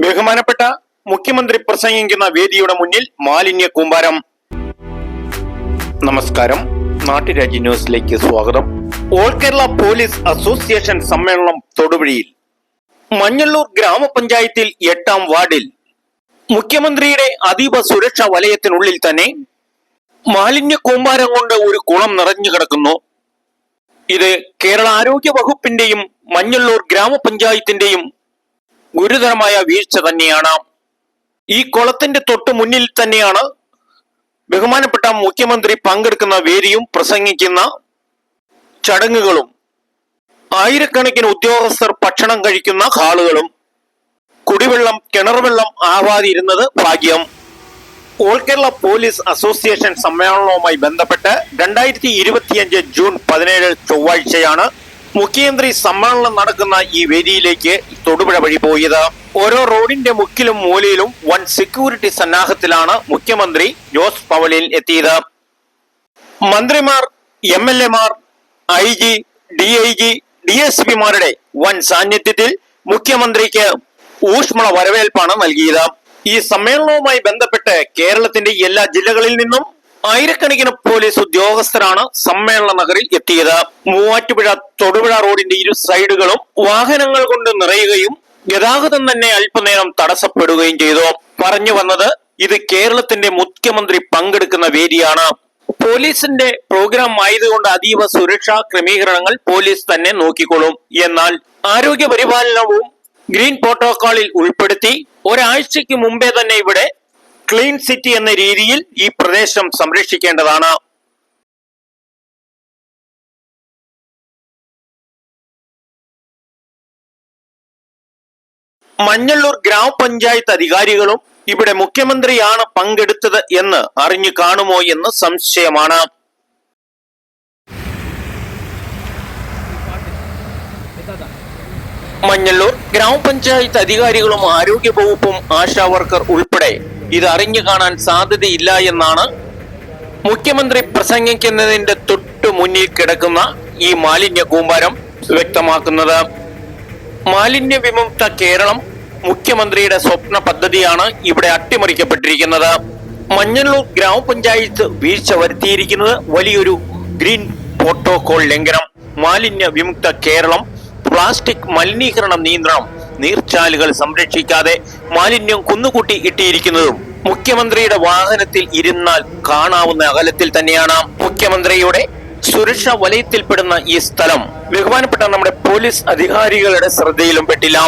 ബഹുമാനപ്പെട്ട മുഖ്യമന്ത്രി പ്രസംഗിക്കുന്ന വേദിയുടെ മുന്നിൽ മാലിന്യ കൂമ്പാരം. നമസ്കാരം. നാട്ടുരാജ്യ ന്യൂസിലേക്ക് സ്വാഗതം. ഓൾ കേരള പോലീസ് അസോസിയേഷൻ സമ്മേളനം തൊടുപുഴയിൽ. മഞ്ഞള്ളൂർ ഗ്രാമപഞ്ചായത്തിൽ എട്ടാം വാർഡിൽ. മുഖ്യമന്ത്രിയുടെ അതീവ സുരക്ഷാ വലയത്തിനുള്ളിൽ തന്നെ മാലിന്യ കൂമ്പാരം കൊണ്ട് ഒരു കുളം നിറഞ്ഞു കിടക്കുന്നു. ഇത് കേരള ആരോഗ്യ വകുപ്പിന്റെയും മഞ്ഞള്ളൂർ ഗ്രാമപഞ്ചായത്തിന്റെയും ഗുരുതരമായ വീഴ്ച തന്നെയാണ്. ഈ കുളത്തിന്റെ തൊട്ടു മുന്നിൽ തന്നെയാണ് ബഹുമാനപ്പെട്ട മുഖ്യമന്ത്രി പങ്കെടുക്കുന്ന വേദിയും പ്രസംഗിക്കുന്ന ചടങ്ങുകളും. ആയിരക്കണക്കിന് ഉദ്യോഗസ്ഥർ ഭക്ഷണം കഴിക്കുന്ന ഹാളുകളും കുടിവെള്ളം കിണർവെള്ളം ആവാതിരുന്നത് ഭാഗ്യം. ഓൾ കേരള പോലീസ് അസോസിയേഷൻ സമ്മേളനവുമായി ബന്ധപ്പെട്ട് രണ്ടായിരത്തി ഇരുപത്തിയഞ്ച് ജൂൺ പതിനേഴ് ചൊവ്വാഴ്ചയാണ് മുഖ്യമന്ത്രി സമ്മേളനം നടക്കുന്ന ഈ വേദിയിലേക്ക് തൊടുപുഴ വഴി പോയത്. ഓരോ റോഡിന്റെ മുക്കിലും മൂലയിലും വൻ സെക്യൂരിറ്റി സന്നാഹത്തിലാണ് മുഖ്യമന്ത്രി ജോസ് പവലിൽ എത്തിയത്. മന്ത്രിമാർ എം എൽ എമാർ I G D I G D S പിമാരുടെ വൻ സാന്നിധ്യത്തിൽ മുഖ്യമന്ത്രിക്ക് ഊഷ്മള വരവേൽപ്പാണ് നൽകിയത്. ഈ സമ്മേളനവുമായി ബന്ധപ്പെട്ട് കേരളത്തിന്റെ എല്ലാ ജില്ലകളിൽ നിന്നും ആയിരക്കണക്കിന് പോലീസ് ഉദ്യോഗസ്ഥരാണ് സമ്മേളന നഗറിൽ എത്തിയത്. മൂവാറ്റുപുഴ തൊടുപുഴ റോഡിന്റെ ഇരു സൈഡുകളും വാഹനങ്ങൾ കൊണ്ട് നിറയുകയും ഗതാഗതം തന്നെ അല്പനേരം തടസ്സപ്പെടുകയും ചെയ്തു. പറഞ്ഞു വന്നത് ഇത് കേരളത്തിന്റെ മുഖ്യമന്ത്രി പങ്കെടുക്കുന്ന വേദിയാണ്. പോലീസിന്റെ പ്രോഗ്രാം ആയതുകൊണ്ട് അതീവ സുരക്ഷാ ക്രമീകരണങ്ങൾ പോലീസ് തന്നെ നോക്കിക്കൊള്ളും. എന്നാൽ ആരോഗ്യ പരിപാലനവും ഗ്രീൻ പ്രോട്ടോക്കോളിൽ ഉൾപ്പെടുത്തി ഒരാഴ്ചയ്ക്ക് മുമ്പേ തന്നെ ഇവിടെ ക്ലീൻ സിറ്റി എന്ന രീതിയിൽ ഈ പ്രദേശം സംരക്ഷിക്കേണ്ടതാണ്. മഞ്ഞള്ളൂർ ഗ്രാമപഞ്ചായത്ത് അധികാരികളും ഇവിടെ മുഖ്യമന്ത്രിയാണ് പങ്കെടുത്തത് എന്ന് അറിഞ്ഞു കാണുമോ എന്ന് സംശയമാണ്. മഞ്ഞള്ളൂർ ഗ്രാമപഞ്ചായത്ത് അധികാരികളും ആരോഗ്യ വകുപ്പും ആശാ വർക്കർ ഉൾപ്പെടെ ഇത് അറിഞ്ഞു കാണാൻ സാധ്യതയില്ല എന്നാണ് മുഖ്യമന്ത്രി പ്രസംഗിക്കുന്നതിന്റെ തൊട്ടു മുന്നിൽ കിടക്കുന്ന ഈ മാലിന്യ കൂമ്പാരം വ്യക്തമാക്കുന്നത്. മാലിന്യ വിമുക്ത കേരളം മുഖ്യമന്ത്രിയുടെ സ്വപ്ന പദ്ധതിയാണ് ഇവിടെ അട്ടിമറിക്കപ്പെട്ടിരിക്കുന്നത്. മഞ്ഞള്ളൂർ ഗ്രാമപഞ്ചായത്ത് വീഴ്ച വരുത്തിയിരിക്കുന്നത് വലിയൊരു ഗ്രീൻ പ്രോട്ടോകോൾ ലംഘനം. മാലിന്യ വിമുക്ത കേരളം പ്ലാസ്റ്റിക് മലിനീകരണ നിയന്ത്രണം നീർച്ചാലുകൾ സംരക്ഷിക്കാതെ മാലിന്യം കുന്നുകൂട്ടി ഇട്ടിയിരിക്കുന്നതും മുഖ്യമന്ത്രിയുടെ വാഹനത്തിൽ ഇരുന്നാൽ കാണാവുന്ന അകലത്തിൽ തന്നെയാണ്. മുഖ്യമന്ത്രിയുടെ സുരക്ഷാ വലയത്തിൽപ്പെടുന്ന ഈ സ്ഥലം ബഹുമാനപ്പെട്ട നമ്മുടെ പോലീസ് അധികാരികളുടെ ശ്രദ്ധയിലും പെട്ടില്ല.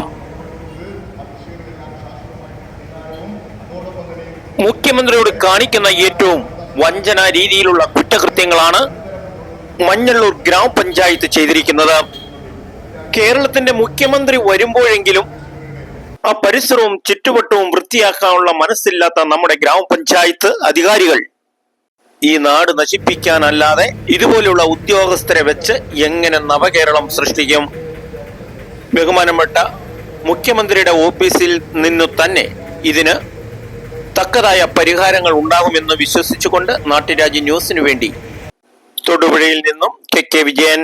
മുഖ്യമന്ത്രിയോട് കാണിക്കുന്ന ഏറ്റവും വഞ്ചന രീതിയിലുള്ള കുറ്റകൃത്യങ്ങളാണ് മഞ്ഞള്ളൂർ ഗ്രാമപഞ്ചായത്ത് ചെയ്തിരിക്കുന്നത്. കേരളത്തിന്റെ മുഖ്യമന്ത്രി വരുമ്പോഴെങ്കിലും ആ പരിസരവും ചുറ്റുവട്ടവും വൃത്തിയാക്കാനുള്ള മനസ്സില്ലാത്ത നമ്മുടെ ഗ്രാമപഞ്ചായത്ത് അധികാരികൾ ഈ നാട് നശിപ്പിക്കാനല്ലാതെ ഇതുപോലെയുള്ള ഉദ്യോഗസ്ഥരെ വെച്ച് എങ്ങനെ നവകേരളം സൃഷ്ടിക്കും? ബഹുമാനപ്പെട്ട മുഖ്യമന്ത്രിയുടെ ഓഫീസിൽ നിന്നു തന്നെ ഇതിന് തക്കതായ പരിഹാരങ്ങൾ ഉണ്ടാകുമെന്ന് വിശ്വസിച്ചുകൊണ്ട് നാട്ടുരാജ്യ ന്യൂസിനു വേണ്ടി തൊടുപുഴയിൽ നിന്നും കെ കെ വിജയൻ